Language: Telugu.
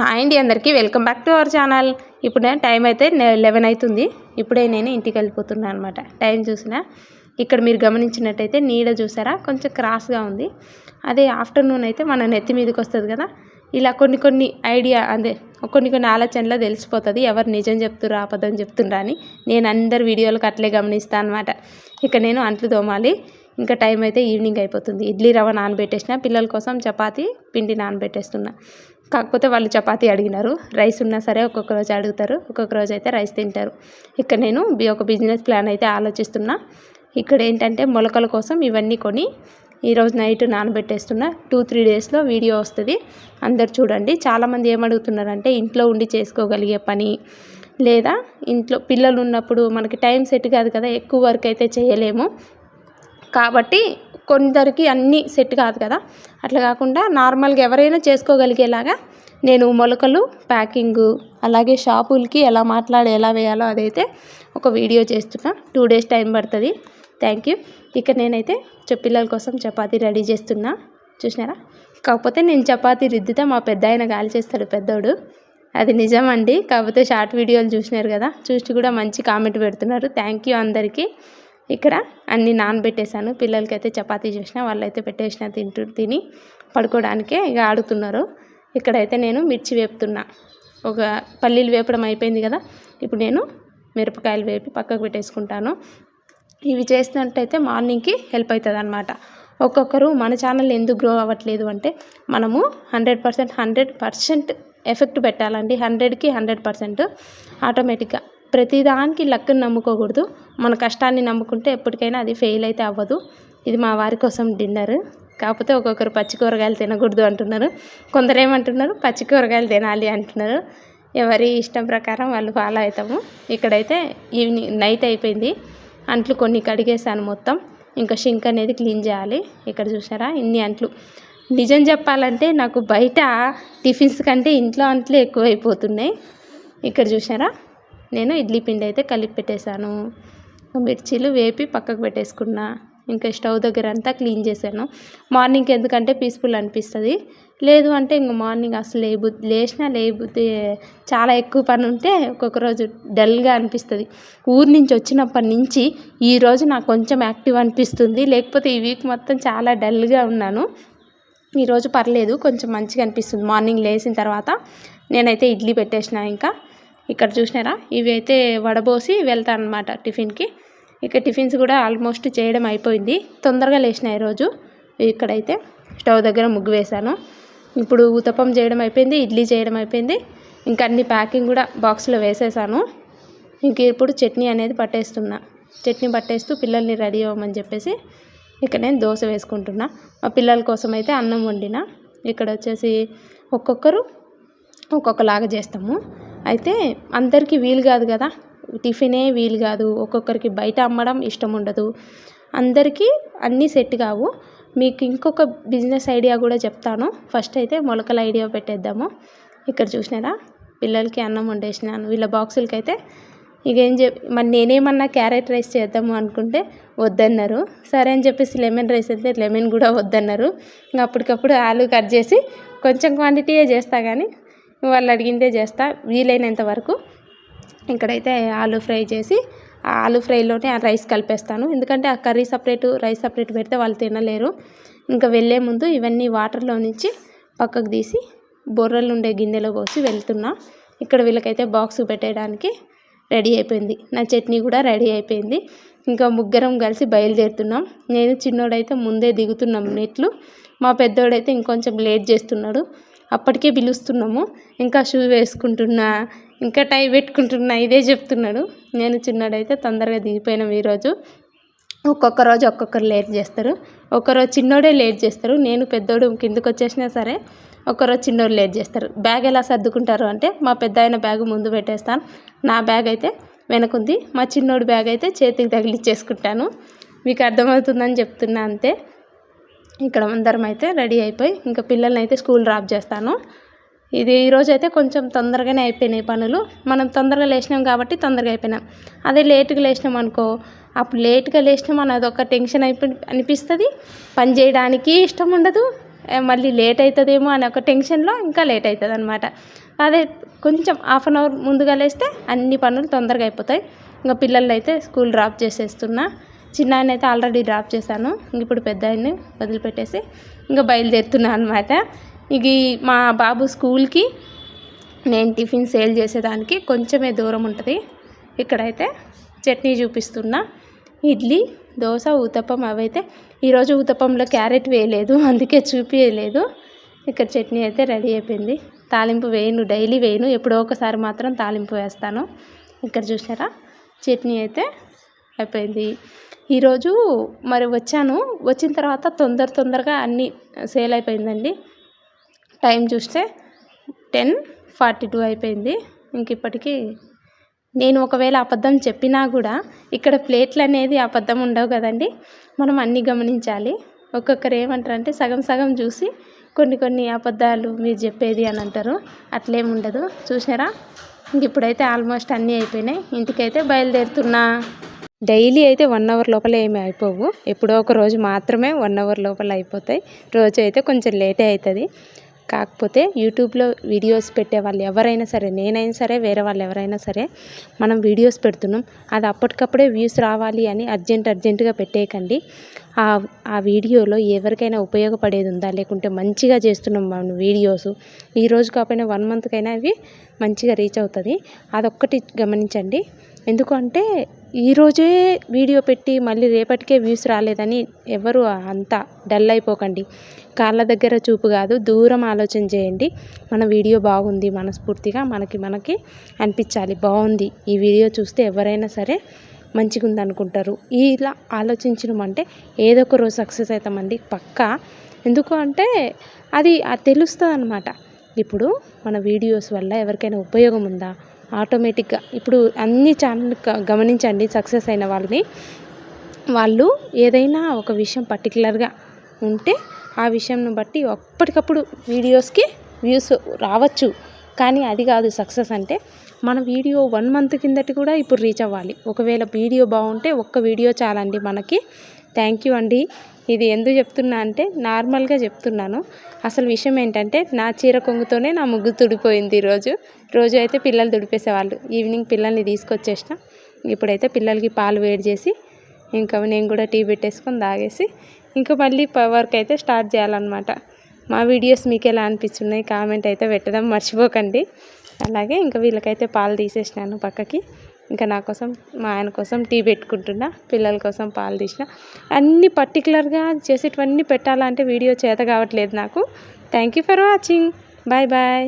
హాయ్ అండి అందరికీ welcome back to our channel ఇప్పుడు టైం అయితే లెవెన్ అవుతుంది. ఇప్పుడే నేను ఇంటికి వెళ్ళిపోతున్నాను అనమాట టైం చూసిన. ఇక్కడ మీరు గమనించినట్టయితే నీడ చూసారా? కొంచెం క్రాస్గా ఉంది. అదే ఆఫ్టర్నూన్ అయితే మన నెత్తి మీదకి వస్తుంది కదా? ఇలా కొన్ని కొన్ని ఐడియా అదే కొన్ని కొన్ని ఆలోచనలో తెలిసిపోతుంది. ఎవరు నిజం చెప్తుర్రా అబద్ధం చెప్తుండ్రా అని నేను అందరి వీడియోలకు అట్లే గమనిస్తాను అనమాట ఇక నేను అంట్లు తోమాలి. ఇంకా టైం అయితే ఈవినింగ్ అయిపోతుంది. ఇడ్లీ రవ్వ నానబెట్టేసిన. పిల్లల కోసం చపాతి పిండి నానబెట్టేస్తున్నా. కాకపోతే వాళ్ళు చపాతీ అడిగినారు. రైస్ ఉన్నా సరే ఒక్కొక్క రోజు అడుగుతారు. ఒక్కొక్క రోజు అయితే రైస్ తింటారు. ఇక్కడ నేను బి- ఒక బిజినెస్ ప్లాన్ అయితే ఆలోచిస్తున్నా. ఇక్కడ ఏంటంటే మొలకల కోసం ఇవన్నీ కొని ఈరోజు నైట్ నానబెట్టేస్తున్నా. టూ త్రీ డేస్లో వీడియో వస్తుంది. అందరు చూడండి. చాలామంది ఏమడుగుతున్నారంటే ఇంట్లో ఉండి చేసుకోగలిగే పని లేదా ఇంట్లో పిల్లలు ఉన్నప్పుడు మనకి టైం సెట్ కాదు కదా ఎక్కువ వర్క్ అయితే చేయలేము. కాబట్టి కొందరికి అన్నీ సెట్ కాదు కదా. అట్లా కాకుండా నార్మల్గా ఎవరైనా చేసుకోగలిగేలాగా నేను మొలకలు ప్యాకింగు అలాగే షాపులకి ఎలా మాట్లాడి ఎలా వేయాలో అదైతే ఒక వీడియో చేస్తున్నా. టూ డేస్ టైం పడుతుంది. Thank you. ఇక నేనైతే చ- పిల్లల కోసం చపాతీ రెడీ చేస్తున్నా. చూసినారా? కాకపోతే నేను చపాతీ రుద్దితే మా పెద్ద ఆయన గాలి చేస్తాడు పెద్దోడు. అది నిజం అండి కాకపోతే షార్ట్ వీడియోలు చూసినారు కదా. చూసి కూడా మంచి కామెంట్ పెడుతున్నారు. థ్యాంక్ యూ అందరికీ. ఇక్కడ అన్ని నానబెట్టేశాను. పిల్లలకైతే చపాతీ చేసిన వాళ్ళైతే పెట్టేసిన తింటూ తిని పడుకోవడానికే ఇక ఆడుతున్నారు. ఇక్కడైతే నేను మిర్చి వేపుతున్నా. ఒక పల్లీలు వేపడం అయిపోయింది కదా ఇప్పుడు నేను మిరపకాయలు వేపి పక్కకు పెట్టేసుకుంటాను. ఇవి చేసినట్టయితే మార్నింగ్కి హెల్ప్ అవుతుంది అనమాట ఒక్కొక్కరు మన ఛానల్ ఎందుకు గ్రో అవ్వట్లేదు అంటే మనము hundred percent hundred percent effect పెట్టాలండి. హండ్రెడ్కి హండ్రెడ్ పర్సెంట్ ఆటోమేటిక్గా. ప్రతిదానికి లక్ని నమ్ముకోకూడదు. మన కష్టాన్ని నమ్ముకుంటే ఎప్పటికైనా అది ఫెయిల్ అయితే అవ్వదు. ఇది మా వారి కోసం డిన్నర్ కాకపోతే ఒక్కొక్కరు పచ్చి కూరగాయలు తినకూడదు అంటున్నారు. కొందరు ఏమంటున్నారు? పచ్చి కూరగాయలు తినాలి అంటున్నారు. ఎవరి ఇష్టం ప్రకారం వాళ్ళు ఫాలో అవుతాము. ఇక్కడైతే ఈవినింగ్ నైట్ అయిపోయింది. అంట్లు కొన్ని కడిగేసాను మొత్తం. ఇంకా షింక్ అనేది క్లీన్ చేయాలి. ఇక్కడ చూసారా ఇన్ని అంట్లు. నిజం చెప్పాలంటే నాకు బయట టిఫిన్స్ కంటే ఇంట్లో అంట్లు ఎక్కువైపోతున్నాయి. ఇక్కడ చూసారా నేను ఇడ్లీ పిండి అయితే కలిపి పెట్టేశాను. మిర్చీలు వేపి పక్కకు పెట్టేసుకున్నా. ఇంకా స్టవ్ దగ్గర అంతా క్లీన్ చేశాను. మార్నింగ్ ఎందుకంటే పీస్ఫుల్ అనిపిస్తుంది. లేదు అంటే ఇంక మార్నింగ్ అసలు లేబు లేచినా లే చాలా ఎక్కువ పని ఉంటే ఒక్కొక్క రోజు డల్గా అనిపిస్తుంది. ఊరి నుంచి వచ్చినప్పటి నుంచి ఈ రోజు నాకు కొంచెం యాక్టివ్ అనిపిస్తుంది. లేకపోతే ఈ వీక్ మొత్తం చాలా డల్గా ఉన్నాను. ఈరోజు పర్లేదు కొంచెం మంచిగా అనిపిస్తుంది. మార్నింగ్ లేచిన తర్వాత నేనైతే ఇడ్లీ పెట్టేసిన ఇంకా. ఇక్కడ చూసినారా? ఇవి అయితే వడబోసి వెళ్తాను అనమాట టిఫిన్కి. ఇక టిఫిన్స్ కూడా ఆల్మోస్ట్ చేయడం అయిపోయింది. తొందరగా లేచిన ఈరోజు ఇక్కడైతే. స్టవ్ దగ్గర ముగ్గు వేశాను. ఇప్పుడు ఉతపం చేయడం అయిపోయింది ఇడ్లీ చేయడం అయిపోయింది. ఇంకా అన్ని ప్యాకింగ్ కూడా బాక్స్లో వేసేసాను. ఇంక ఇప్పుడు చట్నీ అనేది పట్టేస్తున్నా. చట్నీ పట్టేస్తూ పిల్లల్ని రెడీ అవ్వమని చెప్పేసి ఇక్కడ నేను దోశ వేసుకుంటున్నా. మా పిల్లల కోసం అయితే అన్నం వండిన. ఇక్కడ వచ్చేసి ఒక్కొక్కరు ఒక్కొక్కలాగా చేస్తాము. అయితే అందరికీ వీలు కాదు కదా. టిఫినే వీలు కాదు. ఒక్కొక్కరికి బయట అమ్మడం ఇష్టం ఉండదు. అందరికీ అన్నీ సెట్ కావు. మీకు ఇంకొక బిజినెస్ ఐడియా కూడా చెప్తాను. ఫస్ట్ అయితే మొలకల ఐడియా పెట్టేద్దాము. ఇక్కడ చూసినారా? పిల్లలకి అన్నం వండేసినాను. వీళ్ళ బాక్సులకి అయితే ఇక ఏం చెప్ మరి నేనేమన్నా క్యారెట్ రైస్ చేద్దాము అనుకుంటే వద్దన్నారు. సరే అని చెప్పేసి లెమన్ రైస్ అయితే లెమన్ కూడా వద్దన్నారు. ఇంకా అప్పటికప్పుడు ఆలు కట్ చేసి కొంచెం క్వాంటిటీయే చేస్తా కానీ వాళ్ళు అడిగిందే చేస్తా వీలైనంత వరకు. ఇక్కడైతే ఆలు ఫ్రై చేసి ఆ ఆలు ఫ్రైలోనే ఆ రైస్ కలిపేస్తాను. ఎందుకంటే ఆ కర్రీ సపరేట్ రైస్ సపరేట్ పెడితే వాళ్ళు తినలేరు. ఇంకా వెళ్ళే ముందు ఇవన్నీ వాటర్లో నుంచి పక్కకు తీసి బొర్రలు ఉండే గిన్నెలో పోసి వెళ్తున్నా. ఇక్కడ వీళ్ళకైతే బాక్స్ పెట్టేయడానికి రెడీ అయిపోయింది. నా చట్నీ కూడా రెడీ అయిపోయింది. ఇంకా ముగ్గురం కలిసి బయలుదేరుతున్నాం. నేను చిన్నోడైతే ముందే దిగుతున్నాం నెట్లు. మా పెద్దోడైతే ఇంకొంచెం లేట్ చేస్తున్నాడు. అప్పటికే పిలుస్తున్నాము. ఇంకా షూ వేసుకుంటున్నా ఇంకా టై పెట్టుకుంటున్నా ఇదే చెప్తున్నాడు. నేను చిన్నడైతే తొందరగా దిగిపోయినాం ఈరోజు. ఒక్కొక్క రోజు ఒక్కొక్కరు లేట్ చేస్తారు. ఒకరోజు చిన్నోడే లేట్ చేస్తారు. నేను పెద్దోడు కిందకు వచ్చేసినా సరే ఒకరోజు చిన్నోడు లేట్ చేస్తారు. బ్యాగ్ ఎలా సర్దుకుంటారు అంటే మా పెద్ద ఆయన బ్యాగ్ ముందు పెట్టేస్తాను. నా బ్యాగ్ అయితే వెనకుంది. మా చిన్నోడు బ్యాగ్ అయితే చేతికి తగిలిచ్చేసుకుంటాను. మీకు అర్థమవుతుందని చెప్తున్నా అంతే. ఇక్కడ అందరం అయితే రెడీ అయిపోయి ఇంకా పిల్లల్ని అయితే స్కూల్ డ్రాప్ చేస్తాను. ఇది ఈరోజు అయితే కొంచెం తొందరగానే అయిపోయినాయి పనులు. మనం తొందరగా లేచినాం కాబట్టి తొందరగా అయిపోయినాం. అదే లేటుగా లేచినాం అనుకో అప్పుడు లేటుగా లేచినాం అని అదొక టెన్షన్ అయిపోయి అనిపిస్తుంది. పని చేయడానికి ఇష్టం ఉండదు. మళ్ళీ లేట్ అవుతుందేమో అనే ఒక టెన్షన్లో ఇంకా లేట్ అవుతుంది అనమాట అదే కొంచెం హాఫ్ అన్ అవర్ ముందుగా లేస్తే అన్ని పనులు తొందరగా అయిపోతాయి. ఇంకా పిల్లల్ని అయితే స్కూల్ డ్రాప్ చేసేస్తున్నా. చిన్న ఆయన అయితే ఆల్రెడీ డ్రాప్ చేశాను. ఇంక ఇప్పుడు పెద్ద ఆయన్ని వదిలిపెట్టేసి ఇంకా బయలుదేరుతున్నాను అనమాట ఇక ఈ మా బాబు స్కూల్కి నేను టిఫిన్ సేల్ చేసేదానికి కొంచెమే దూరం ఉంటుంది. ఇక్కడైతే చట్నీ చూపిస్తున్నా. ఇడ్లీ దోశ ఊతప్పం అవైతే ఈరోజు ఊతప్పంలో క్యారెట్ వేయలేదు. అందుకే చూపించలేదు ఇక్కడ చట్నీ అయితే రెడీ అయిపోయింది. తాలింపు వేయను డైలీ వేయను. ఎప్పుడో ఒకసారి మాత్రం తాలింపు వేస్తాను. ఇక్కడ చూసారా చట్నీ అయితే అయిపోయింది. ఈరోజు మరి వచ్చాను. వచ్చిన తర్వాత తొందర తొందరగా అన్నీ సేల్ అయిపోయిందండి. టైం చూస్తే టెన్ ఫార్టీ టూ అయిపోయింది. ఇంక ఇప్పటికీ నేను ఒకవేళ అబద్ధం చెప్పినా కూడా ఇక్కడ ప్లేట్లు అనేది అబద్ధం ఉండవు కదండి. మనం అన్నీ గమనించాలి. ఒక్కొక్కరు ఏమంటారంటే సగం సగం చూసి కొన్ని కొన్ని అబద్ధాలు మీరు చెప్పేది అని అంటారు. అట్లేం ఉండదు. చూసారా ఇంక ఇప్పుడైతే ఆల్మోస్ట్ అన్నీ అయిపోయినాయి. ఇంటికైతే బయలుదేరుతున్నా. డైలీ అయితే వన్ అవర్ లోపల ఏమి అయిపోవు. ఎప్పుడో ఒక రోజు మాత్రమే వన్ అవర్ లోపల అయిపోతాయి. రోజు అయితే కొంచెం లేటే అవుతుంది కాకపోతే యూట్యూబ్లో వీడియోస్ పెట్టే వాళ్ళు ఎవరైనా సరే నేనైనా సరే వేరే వాళ్ళు ఎవరైనా సరే మనం వీడియోస్ పెడుతున్నాం. అది అప్పటికప్పుడే వ్యూస్ రావాలి అని అర్జెంట్ అర్జెంటుగా పెట్టేయకండి. ఆ ఆ వీడియోలో ఎవరికైనా ఉపయోగపడేది ఉందా? లేకుంటే మంచిగా చేస్తున్నాం మనం వీడియోస్. ఈ రోజు కాకపోయినా వన్ మంత్కైనా అవి మంచిగా రీచ్ అవుతుంది. అదొక్కటి గమనించండి. ఎందుకంటే ఈరోజే వీడియో పెట్టి మళ్ళీ రేపటికే వ్యూస్ రాలేదని ఎవరు అంత డల్ అయిపోకండి. కాళ్ళ దగ్గర చూపు కాదు దూరం ఆలోచన చేయండి. మన వీడియో బాగుంది మనస్ఫూర్తిగా మనకి మనకి అనిపించాలి. బాగుంది. ఈ వీడియో చూస్తే ఎవరైనా సరే మంచిగా ఉంది అనుకుంటారు ఇలా ఆలోచించినమంటే ఏదో ఒక రోజు సక్సెస్ అవుతామండి పక్కా. ఎందుకు అంటే అది తెలుస్తుంది అనమాట ఇప్పుడు మన వీడియోస్ వల్ల ఎవరికైనా ఉపయోగం ఉందా? ఆటోమేటిక్గా ఇప్పుడు అన్ని ఛానల్ గమనించండి సక్సెస్ అయిన వాళ్ళని. వాళ్ళు ఏదైనా ఒక విషయం పర్టికులర్గా ఉంటే ఆ విషయంను బట్టి అప్పటికప్పుడు వీడియోస్కి వ్యూస్ రావచ్చు. కానీ అది కాదు సక్సెస్ అంటే మన వీడియో వన్ మంత్ కిందటి కూడా ఇప్పుడు రీచ్ అవ్వాలి. ఒకవేళ వీడియో బాగుంటే ఒక్క వీడియో చాలండి మనకి. థ్యాంక్ యూ అండి. ఇది ఎందుకు చెప్తున్నా అంటే నార్మల్గా చెప్తున్నాను. అసలు విషయం ఏంటంటే నా చీర కొంగుతోనే నా ముగ్గు తుడిపోయింది ఈరోజు రోజు. అయితే పిల్లలు తుడిపేసేవాళ్ళు. ఈవినింగ్ పిల్లల్ని తీసుకొచ్చేసిన. ఇప్పుడైతే పిల్లలకి పాలు వేడి చేసి ఇంకా నేను కూడా టీ పెట్టేసుకొని తాగేసి ఇంకా మళ్ళీ వర్క్ అయితే స్టార్ట్ చేయాలన్నమాట. మా వీడియోస్ మీకు ఎలా అనిపిస్తున్నాయి కామెంట్ అయితే పెట్టడం మర్చిపోకండి. అలాగే ఇంకా వీళ్ళకైతే పాలు తీసేసినాను పక్కకి. ఇంకా నా కోసం మా ఆయన కోసం టీ పెట్టుకుంటున్నా పిల్లల కోసం పాలు తీసిన. అన్ని పర్టికులర్గా చేసేటివన్నీ పెట్టాలంటే వీడియో చేత కావట్లేదు నాకు. Thank you for watching bye bye